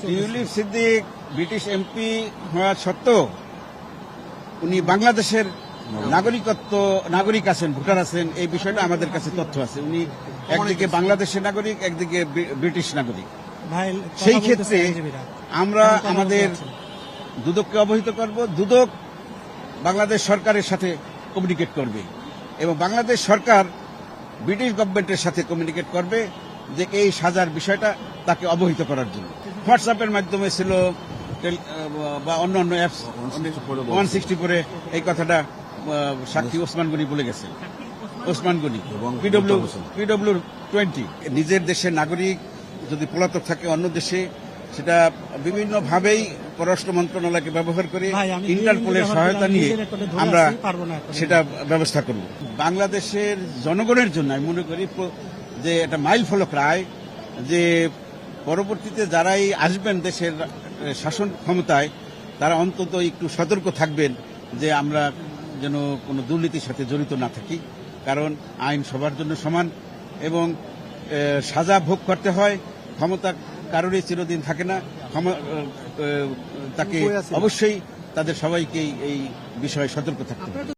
Tulip Siddique British MP হওয়া সত্ত্বেও উনি বাংলাদেশের নাগরিকত্ব নাগরিক আছেন ভোটার আছেন এই বিষয়টা আমাদের কাছে তথ্য আছে। উনি একদিকে বাংলাদেশের নাগরিক একদিকে ব্রিটিশ নাগরিক। সেই ক্ষেত্রে আমরা আমাদের দুদককে অবহিত করব। দুদক বাংলাদেশ সরকারের সাথে কমিউনিকেট করবে এবং বাংলাদেশ সরকার ব্রিটিশ গভর্নমেন্টের সাথে কমিউনিকেট করবে যে এই সাজার বিষয়টা তাকে অবহিত করার জন্য। হোয়াটসঅ্যাপের মাধ্যমে ছিল বা অন্য অন্য অ্যাপস ওয়ান সিক্সটি করে এই কথাটা সাক্ষী ওসমান গনি বলে গেছেন। Osman Goni PW PW twenty নিজের দেশের নাগরিক যদি পলাতক থাকে অন্য দেশে সেটা বিভিন্নভাবেই পররাষ্ট্র মন্ত্রণালয়কে ব্যবহার করে ইন্টারপোলের সহায়তা নিয়ে আমরা। সেটা ব্যবস্থা করব। বাংলাদেশের জনগণের জন্য আমি মনে করি যে এটা মাইল ফলক রায় যে পরবর্তীতে যারাই আসবেন দেশের শাসন ক্ষমতায় তারা অন্তত একটু সতর্ক থাকবেন যে আমরা যেন কোনো দুর্নীতির সাথে জড়িত না থাকি। কারণ আইন সবার জন্য সমান এবং সাজা ভোগ করতে হয় ক্ষমতা কারোরই চিরদিন থাকে না। তাকে অবশ্যই তাদের সবাইকেই এই বিষয়ে সতর্ক থাকতে হবে।